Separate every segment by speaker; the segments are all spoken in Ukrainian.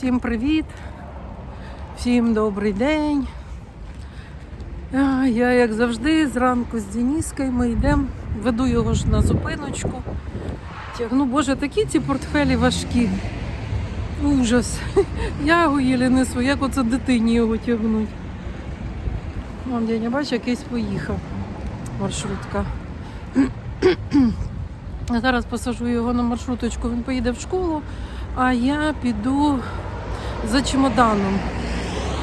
Speaker 1: Всім привіт! Всім добрий день. Я, як завжди, зранку з Денискою ми йдемо, веду його ж на зупиночку. Тягну, боже, такі ці портфелі важкі. Ужас. Я його їлі несу, як оце дитині його тягнуть. Вон Деня, бачиш, якийсь поїхав. Маршрутка. Я зараз посажу його на маршруточку, він поїде в школу, а я піду за чемоданом.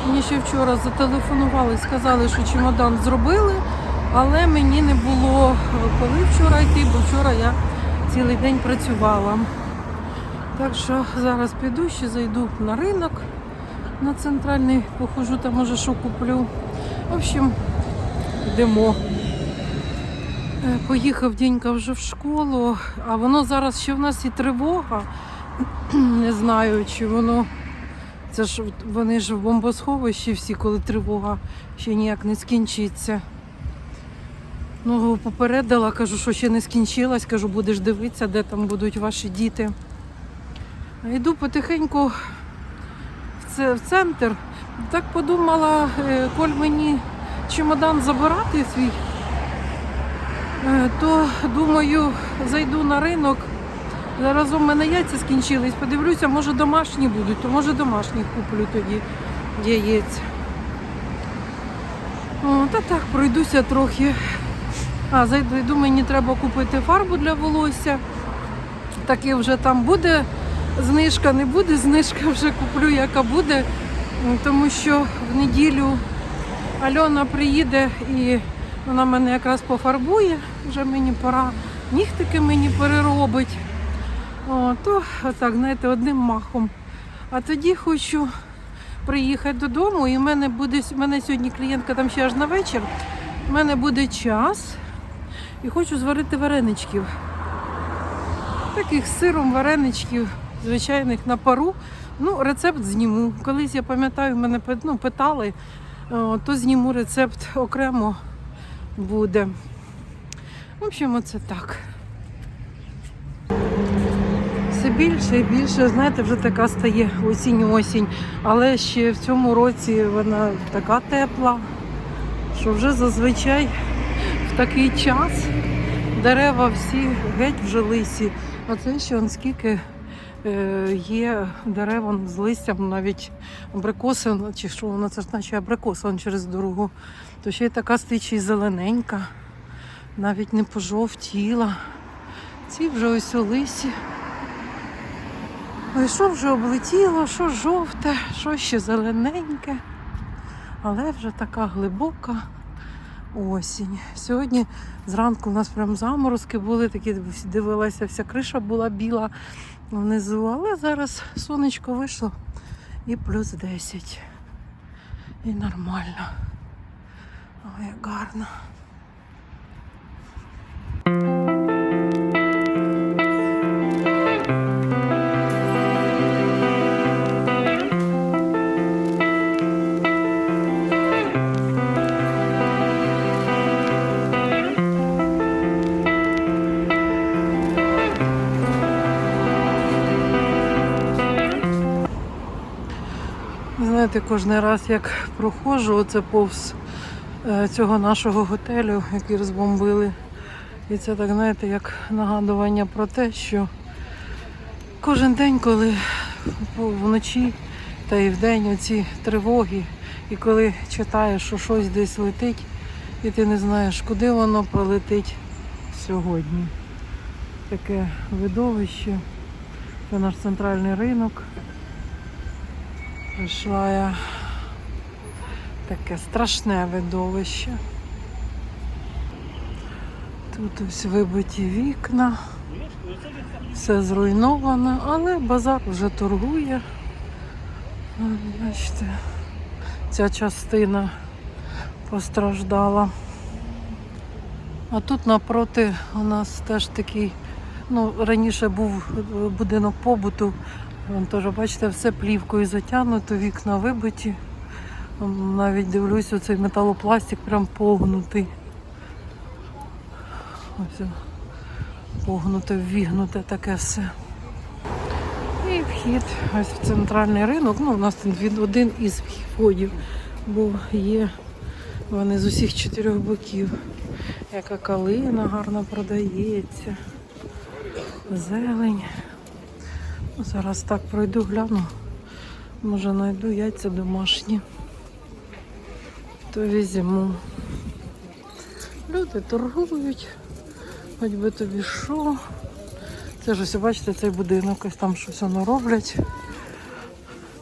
Speaker 1: Мені ще вчора зателефонували, сказали, що чемодан зробили, але мені не було коли вчора йти, бо вчора я цілий день працювала. Так що зараз піду, ще зайду на ринок на центральний, похожу, там може що куплю. В общем, йдемо. Е, Поїхав Дінька вже в школу, а воно зараз ще в нас і тривога. Не знаю, чи воно. Це ж вони ж в бомбосховищі всі, коли тривога ще ніяк не скінчиться. Ну, попередила, кажу, що ще не скінчилась, кажу, будеш дивитися, де там будуть ваші діти. Йду потихеньку в це- в центр. Так подумала, е, коль мені чемодан забирати свій. Е, то думаю, зайду на ринок. Зараз у мене яйця скінчились. Подивлюся, може домашні будуть, то може домашніх куплю тоді яєць. О, та так, пройдуся трохи. А, зайду, мені треба купити фарбу для волосся. Таки вже там буде знижка, не буде знижка, вже куплю, яка буде. Тому що в неділю Альона приїде і вона мене якраз пофарбує, вже мені пора, нігтики мені переробить. О, то отак, знаєте, одним махом. А тоді хочу приїхати додому, і в мене буде в мене сьогодні клієнтка там ще аж на вечір. У мене буде час і хочу зварити вареничків. Таких з сиром вареничків, звичайних на пару. Ну, рецепт зніму. Колись я пам'ятаю, мене ну, питали, то зніму рецепт окремо буде. В общем, оце так. Більше і більше, знаєте, вже така стає осінь-осінь. Але ще в цьому році вона така тепла, що вже зазвичай в такий час дерева всі геть вже лисі. А це ще он скільки е, є дерев з листям, навіть абрикоси, чи що воно це ж наче абрикос он через дорогу. То ще й така стичі зелененька, навіть не пожовтіла. Ці вже ось лисі. Ой, що вже облетіло, що жовте, що ще зелененьке, але вже така глибока осінь. Сьогодні зранку у нас прям заморозки були, такі дивилася, вся криша була біла внизу, але зараз сонечко вийшло і плюс 10. І нормально. Ой, як гарно. Знаєте, кожен раз як проходжу оце повз е, цього нашого готелю, який розбомбили. І це так, знаєте, як нагадування про те, що кожен день, коли вночі та і вдень оці тривоги, і коли читаєш, що щось десь летить, і ти не знаєш, куди воно пролетить сьогодні. Таке видовище. Це наш центральний ринок. Прийшла я таке страшне видовище. Тут ось вибиті вікна, все зруйновано, але базар вже торгує. Бачите, ця частина постраждала. А тут напроти у нас теж такий, ну, раніше був будинок побуту, Вон теж, бачите, все плівкою затягнуто, вікна вибиті. Навіть дивлюсь, оцей металопластик прям погнутий. Ось погнуте, ввігнуте таке все. І вхід ось в центральний ринок. Ну, у нас тут один із входів, бо є вони з усіх чотирьох боків. Яка калина гарно продається. Зелень. Зараз так пройду, гляну. Може знайду яйця домашні. То візьму. Люди торгують, хоч би тобі що. Це ж ось, бачите, цей будинок, ось там щось воно роблять,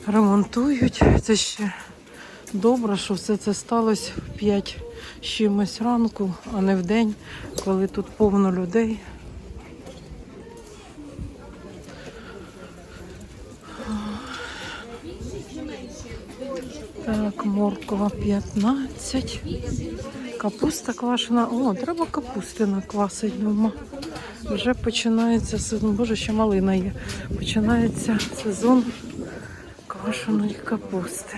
Speaker 1: ремонтують. Це ще добре, що все це сталося в 5 чимось ранку, а не в день, коли тут повно людей. Так, моркова 15. Капуста квашена. О, треба капусти наквасити вдома. Вже починається сезон. Боже, ще малина є. Починається сезон квашеної капусти.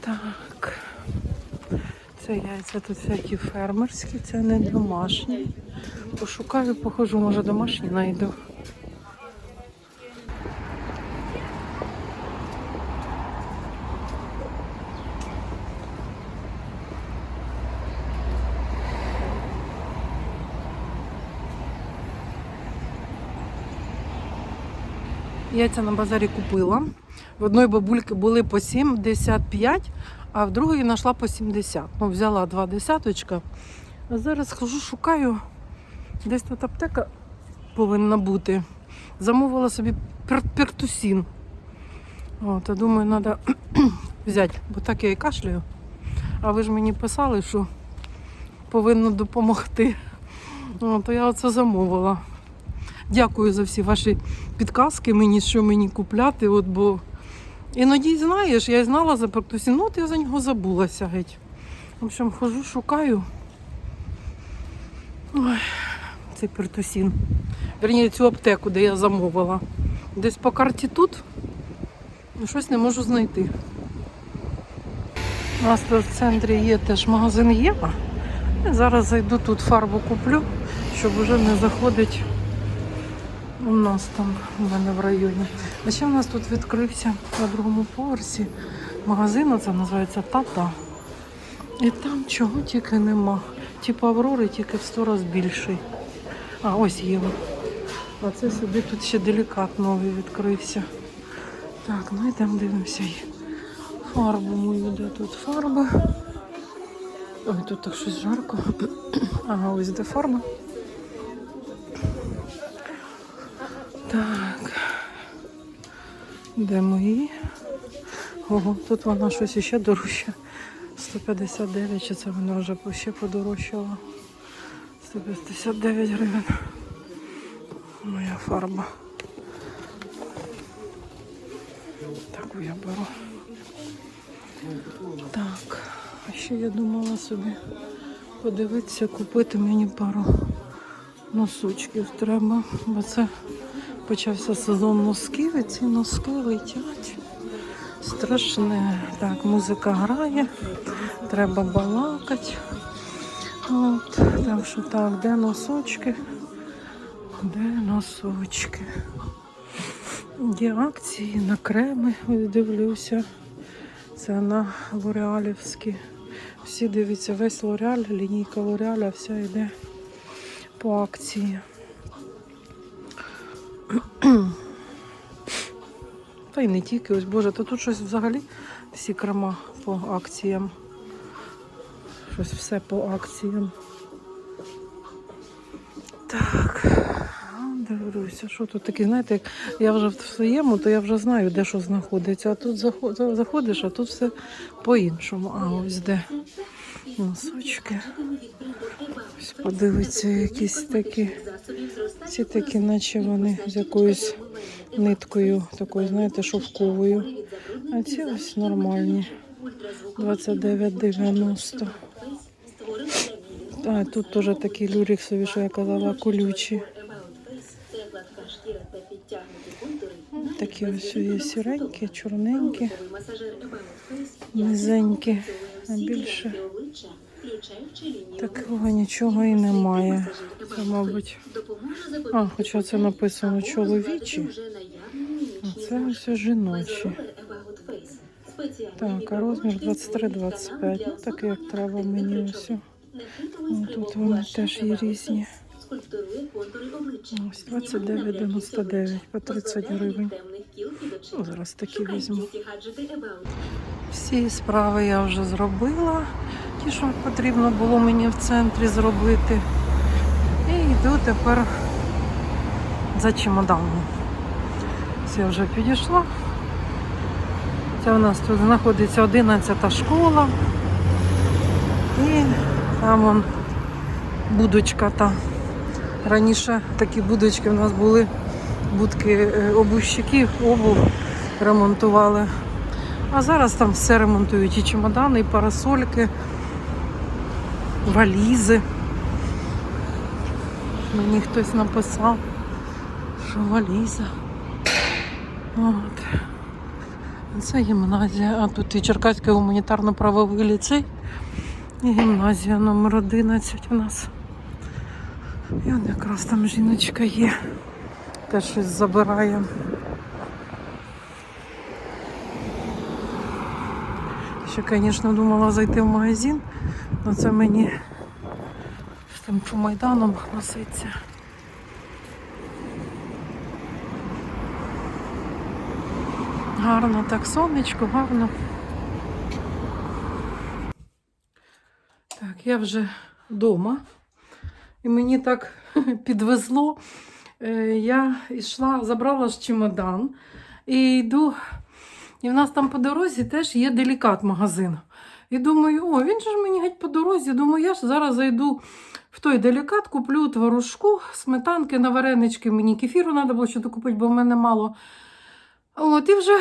Speaker 1: Так. Це яйця тут всякі фермерські, це не домашні. Пошукаю, похожу, може домашні знайду. Яйця на базарі купила. В одної бабульки були по 75, а в другої знайшла по 70. Ну, взяла два десяточка. А зараз хожу, шукаю. Десь тут аптека повинна бути. Замовила собі пер- пертусін. От, а думаю, треба взяти, бо так я і кашляю. А ви ж мені писали, що повинно допомогти. То я оце замовила. Дякую за всі ваші підказки мені, що мені купляти. От, бо іноді знаєш, я знала за ну от я за нього забулася геть. В общем, хожу, шукаю. Ой, цей пертусін. Верніше, цю аптеку, де я замовила. Десь по карті тут. Ну, щось не можу знайти. У нас тут в центрі є теж магазин Єва. Зараз зайду тут фарбу куплю, щоб вже не заходить у нас там у мене в районі. А ще в нас тут відкрився на другому поверсі магазин, це називається Тата. І там чого тільки нема. Типу Аврори тільки в 100 разів більший. А, ось Єва. А це собі тут ще делікат новий відкрився. Так, ну йдемо дивимося. Фарбу мою, де тут фарба. Ой, тут так щось жарко. Ага, ось де фарба. Так. Де мої? Ого, тут вона щось іще дорожче. 159, чи це вона вже ще подорожчала. 159 гривень. Моя фарба. Таку я беру. Так, а ще я думала собі подивитися, купити мені пару носочків треба, бо це почався сезон носків, і ці носки летять. Страшне. Так, музика грає, треба балакати. От, так що так, де носочки? Де носочки? Є акції на креми, ось дивлюся. Це на Лореалівські. Всі дивіться, весь Лореаль, лінійка Лореаля, вся йде по акції. Та й не тільки, ось Боже, то тут щось взагалі всі крема по акціям. Щось все по акціям. Так, дивлюся, що тут таке, знаєте, як я вже в своєму, то я вже знаю, де що знаходиться. А тут заходиш, а тут все по-іншому. А ось де носочки. Ось подивиться, якісь такі. Ці такі, наче вони з якоюсь ниткою, такою, знаєте, шовковою. А ці ось нормальні. 29,90. А тут теж такі люріксові, що я казала, колючі. Такі ось є сіренькі, чорненькі. низенькі, а більше такого нічого і немає. Це, мабуть, а, хоча це написано чоловічі, а це ось жіночі. Так, а розмір 23-25. Ну, таке, як треба мені ось. Ну, тут вони теж є різні. Ось 29,99 по 30 гривень. Ну, зараз такі візьму. Всі справи я вже зробила. Ті, що потрібно було мені в центрі зробити. І йду тепер за чемоданом. Я вже підійшла. Це у нас тут знаходиться 11 школа. І там вон будочка та. Раніше такі будочки у нас були будки е, обувщиків, обув ремонтували. А зараз там все ремонтують. І чемодани, і парасольки, валізи. Мені хтось написав, що валіза. От. Це гімназія, а тут і Черкаський гуманітарно-правовий ліцей. І гімназія номер 11 у нас. І он якраз там жіночка є. Теж щось забирає. Ще, звісно, думала зайти в магазин, але це мені з тим чумайданом носиться. Гарно так, сонечко, гарно. Так, я вже вдома. І мені так підвезло. Е, Я йшла, забрала ж чемодан і йду. І в нас там по дорозі теж є делікат магазин. І думаю, о, він же ж мені геть по дорозі. Думаю, я ж зараз зайду в той делікат, куплю творожку, сметанки на варенички. Мені кефіру треба було що купити, бо в мене мало. От, і вже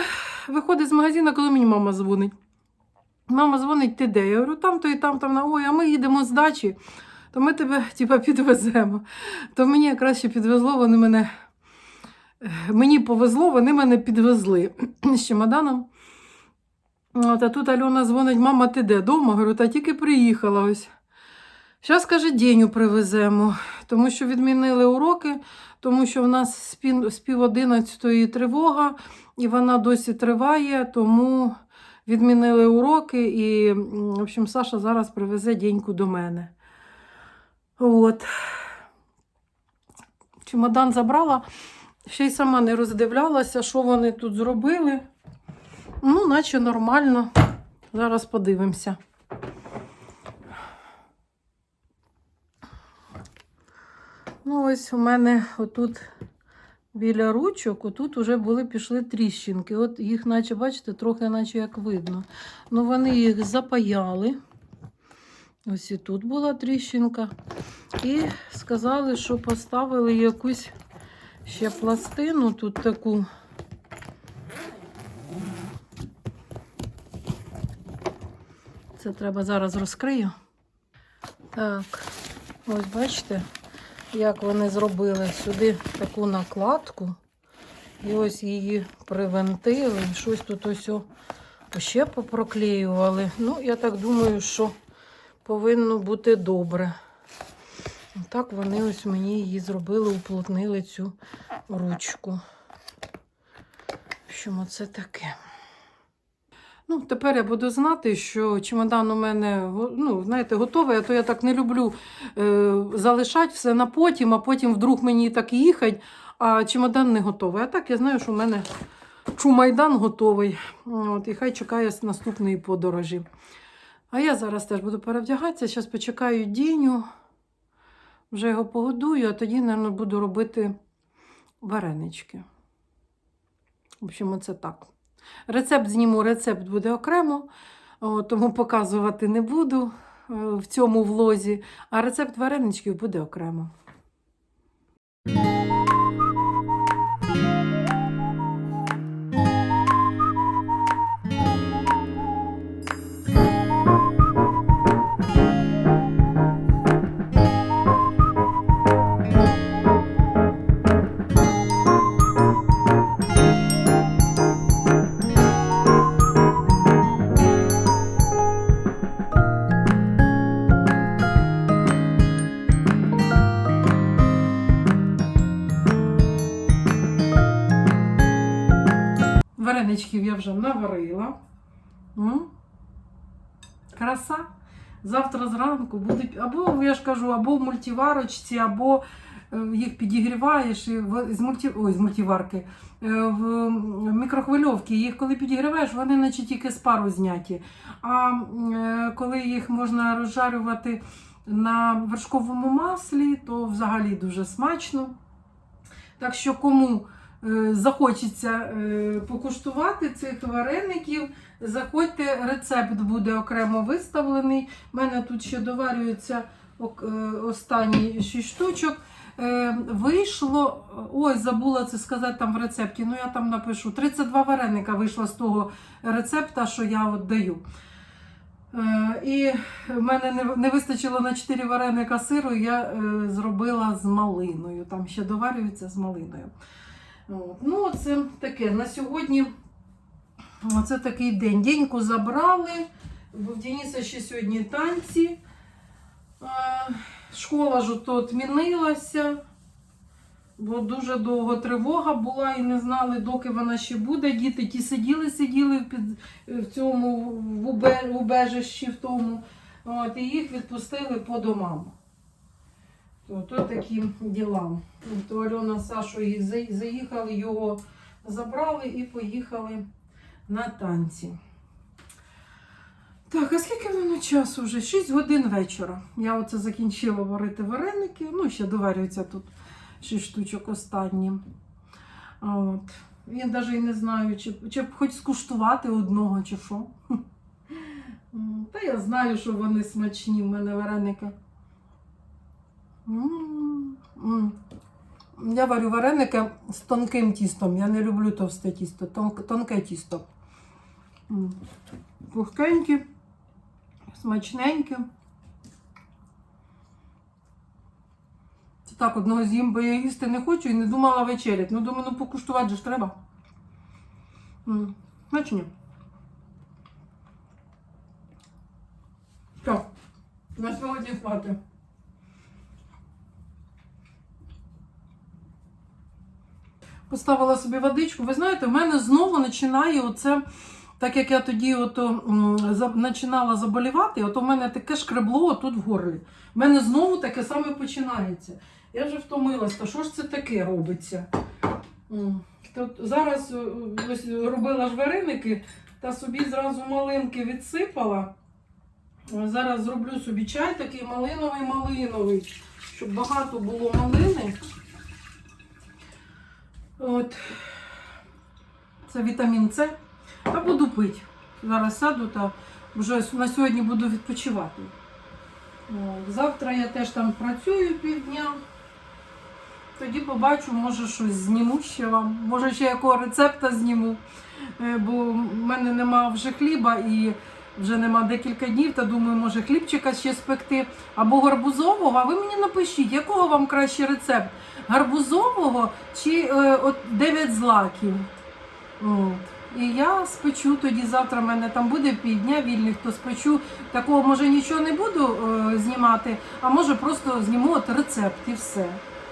Speaker 1: виходить з магазину, коли мені мама дзвонить. Мама дзвонить, ти де? Я говорю, там то і там, там, ой, а ми їдемо з дачі, то ми тебе типа, підвеземо. То мені якраз ще підвезло, вони мене. Мені повезло, вони мене підвезли з чемоданом. А тут Альона дзвонить, мама, ти де? Дома? Говорю, та тільки приїхала ось. Зараз, каже, Деню привеземо, тому що відмінили уроки, тому що в нас з пів одинадцятої тривога, і вона досі триває, тому відмінили уроки, і, в общем, Саша зараз привезе Деньку до мене. От. Чемодан забрала, ще й сама не роздивлялася, що вони тут зробили. Ну, наче нормально. Зараз подивимося. Ну, ось у мене отут біля ручок, отут вже були пішли тріщинки. От їх, наче, бачите, трохи наче як видно. Ну, вони їх запаяли. Ось і тут була тріщинка. І сказали, що поставили якусь ще пластину тут таку. Це треба зараз розкрию. Так, ось бачите, як вони зробили сюди таку накладку. І ось її привинтили. Щось тут ось ще попроклеювали. Ну, я так думаю, що повинно бути добре. Так вони ось мені її зробили, уплотнили цю ручку. Що оце таке? Ну, тепер я буду знати, що чемодан у мене ну, знаєте, готовий, а то я так не люблю е, залишати все на потім, а потім вдруг мені так їхати, а чемодан не готовий. А так я знаю, що в мене чумайдан готовий. От, і хай чекає наступної подорожі. А я зараз теж буду перевдягатися. Зараз почекаю Діню, вже його погодую, а тоді, мабуть, буду робити варенички. В общем, оце так. Рецепт зніму, рецепт буде окремо, тому показувати не буду е, в цьому влозі, а рецепт вареничків буде окремо. Вареничків я вже наварила. М? Краса. Завтра зранку буде або, я ж кажу, або в мультиварочці, або е, їх підігріваєш і з, мульті, ой, з мультиварки. е, В мікрохвильовці їх коли підігріваєш, вони наче тільки з пару зняті. А е, коли їх можна розжарювати на вершковому маслі, то взагалі дуже смачно. Так що кому захочеться е, покуштувати цих вареників, заходьте, рецепт буде окремо виставлений. У мене тут ще доварюється ок- е, останні 6 штучок. Е, Вийшло, ой, забула це сказати там в рецепті. Ну я там напишу. 32 вареника вийшло з того рецепта, що я от даю. Е, І в мене не, вистачило на 4 вареника сиру, я е, зробила з малиною. Там ще доварюється з малиною. Ну, це таке. На сьогодні це такий день. Деньку забрали, в Дениса ще сьогодні танці. Школа ж то відмінилася, бо дуже довго тривога була і не знали, доки вона ще буде. Діти ті сиділи, сиділи під, в цьому в убежищі в тому. От, і їх відпустили по домам. То, то такі діла. То Альона з Сашою заїхали, його забрали і поїхали на танці. Так, а скільки воно часу вже? 6 годин вечора. Я оце закінчила варити вареники. Ну, ще доварюється тут 6 штучок останні. От. Я навіть і не знаю, чи, чи б хоч скуштувати одного, чи що. Та я знаю, що вони смачні в мене вареники. Я варю вареники з тонким тістом. Я не люблю товсте тісто, тонк- тонке тісто. Пухкенькі, смачненькі. Так одного з'їм, бо я їсти не хочу і не думала вечерять. Ну, думаю, ну покуштувати же ж треба. М. Смачні. Так, на сьогодні хватить. Поставила собі водичку. Ви знаєте, в мене знову починає оце, так як я тоді за- починала заболівати, ото в мене таке шкребло тут в горлі. В мене знову таке саме починається. Я вже втомилась, та що ж це таке робиться? Тут зараз е, ось робила ж вареники та собі зразу малинки відсипала. Зараз зроблю собі чай такий малиновий-малиновий, щоб багато було малини. От. Це вітамін С. Та буду пити. Зараз сяду та вже на сьогодні буду відпочивати. От. Завтра я теж там працюю півдня. Тоді побачу, може щось зніму ще вам. Може ще якого рецепта зніму. Е, Бо в мене нема вже хліба і вже нема декілька днів, та думаю, може хлібчика ще спекти або гарбузового. А ви мені напишіть, якого вам краще рецепт? Гарбузового чи е, от 9 злаків? От. І я спечу тоді завтра. в мене там буде півдня вільних, то спечу. Такого може нічого не буду е, знімати, а може просто зніму от рецепт і все.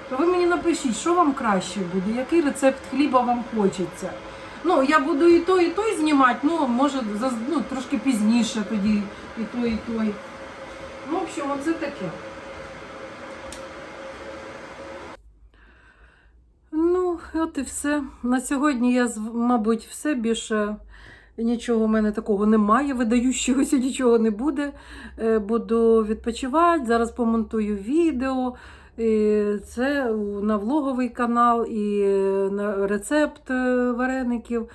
Speaker 1: То ви мені напишіть, що вам краще буде, який рецепт хліба вам хочеться. Ну, я буду і той, і той знімати, ну, може, ну, трошки пізніше тоді і той, і той. Ну, в общем, оце таке. Ну, от і все. На сьогодні я, мабуть, все більше нічого в мене такого немає. Видаючогося нічого не буде. Е, Буду відпочивати. Зараз помонтую відео. І це на влоговий канал, і на рецепт е, вареників.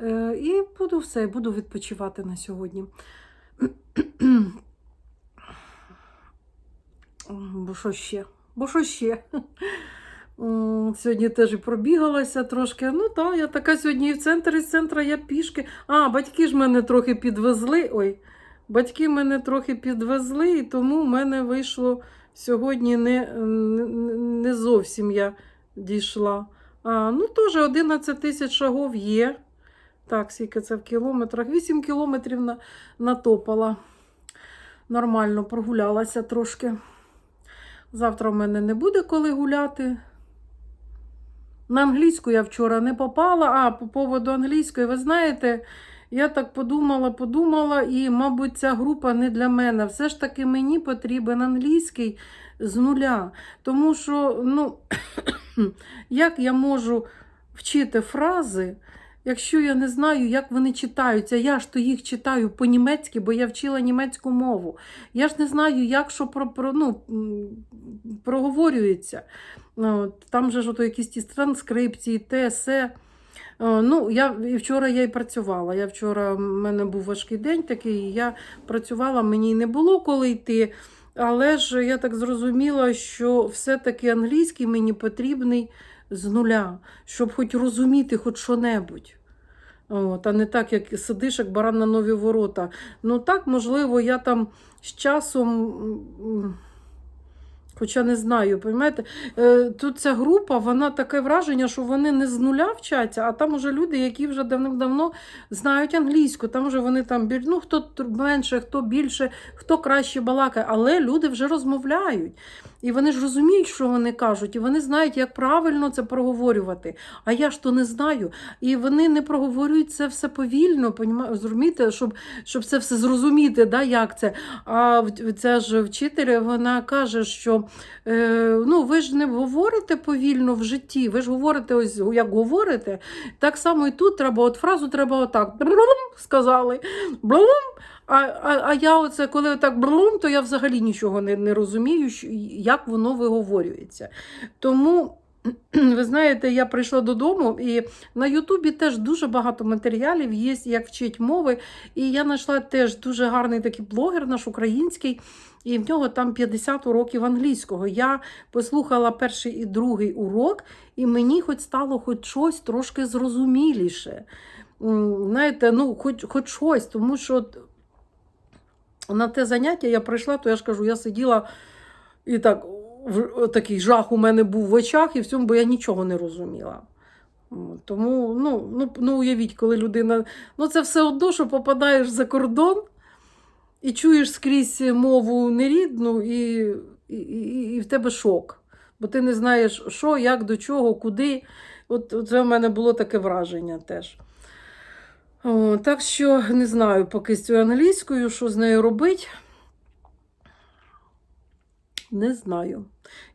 Speaker 1: Е, І буду все, буду відпочивати на сьогодні. Бо що ще? Бо що ще? Сьогодні теж і пробігалася трошки. Ну так, я така сьогодні і в центр, і з центра я пішки. А, батьки ж мене трохи підвезли. Ой, батьки мене трохи підвезли, і тому в мене вийшло сьогодні не, не, зовсім я дійшла. А, ну, теж 11 тисяч шагов є. Так, скільки це в кілометрах? 8 кілометрів на, натопала. Нормально прогулялася трошки. Завтра в мене не буде коли гуляти. На англійську я вчора не попала, а по поводу англійської, ви знаєте, я так подумала, подумала, і, мабуть, ця група не для мене. Все ж таки мені потрібен англійський з нуля. Тому що, ну, як я можу вчити фрази, якщо я не знаю, як вони читаються. Я ж то їх читаю по-німецьки, бо я вчила німецьку мову. Я ж не знаю, як що про, про, ну, проговорюється. Там же ж ото якісь ті транскрипції, те, се. Е, Ну, я і вчора я і працювала. Я вчора в мене був важкий день такий, я працювала, мені не було коли йти. Але ж я так зрозуміла, що все-таки англійський мені потрібний з нуля, щоб хоч розуміти хоч що-небудь. От, а не так, як сидиш, як баран на нові ворота. Ну так, можливо, я там з часом. Хоча не знаю, розумієте? Е, Тут ця група, вона таке враження, що вони не з нуля вчаться, а там уже люди, які вже давним-давно знають англійську. Там вже вони там біль- ну, хто менше, хто більше, хто краще балакає, але люди вже розмовляють. І вони ж розуміють, що вони кажуть, і вони знають, як правильно це проговорювати. А я ж то не знаю. І вони не проговорюють це все повільно, понімаєте, щоб, щоб це все зрозуміти, да, як це. А ця ж вчитель вона каже, що е, ну, ви ж не говорите повільно в житті, ви ж говорите, ось як говорите. Так само і тут треба, от фразу треба отак. Сказали. «Брум». А, а, а я оце, коли так брум, то я взагалі нічого не, не розумію, що- як воно виговорюється. Тому. Ви знаєте, я прийшла додому, і на Ютубі теж дуже багато матеріалів є, як вчить мови. І я знайшла теж дуже гарний такий блогер наш український, і в нього там 50 уроків англійського. Я послухала перший і другий урок, і мені хоч стало хоч щось трошки зрозуміліше. Знаєте, ну, хоч, хоч щось, тому що на те заняття я прийшла, то я ж кажу, я сиділа і так, в- такий жах у мене був в очах, і в цьому, бо я нічого не розуміла. Тому, ну, ну, ну уявіть, коли людина. Ну, це все одно, що попадаєш за кордон і чуєш скрізь мову нерідну, і, і, і, і в тебе шок. Бо ти не знаєш, що, як, до чого, куди. От от це в мене було таке враження теж. О, так що не знаю поки з цією англійською, що з нею робити. Не знаю.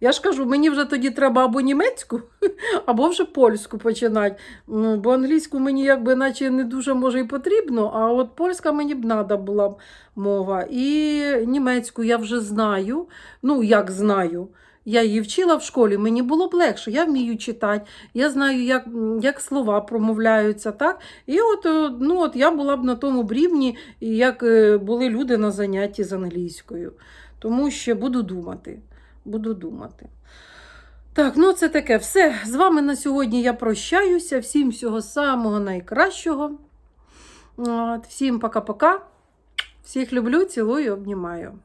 Speaker 1: Я ж кажу, мені вже тоді треба або німецьку, або вже польську починати. Ну, Бо англійську мені якби наче не дуже може і потрібно, а от польська мені б треба була мова. І німецьку я вже знаю. Ну, як знаю. Я її вчила в школі, мені було б легше. Я вмію читати, я знаю, як, як слова промовляються. так? І от, е, ну, от я була б на тому б рівні, як е, були люди на занятті з англійською. Тому ще буду думати. Буду думати. Так, ну це таке все. З вами на сьогодні я прощаюся. Всім всього самого найкращого. От, всім пока-пока. Всіх люблю, цілую, обнімаю.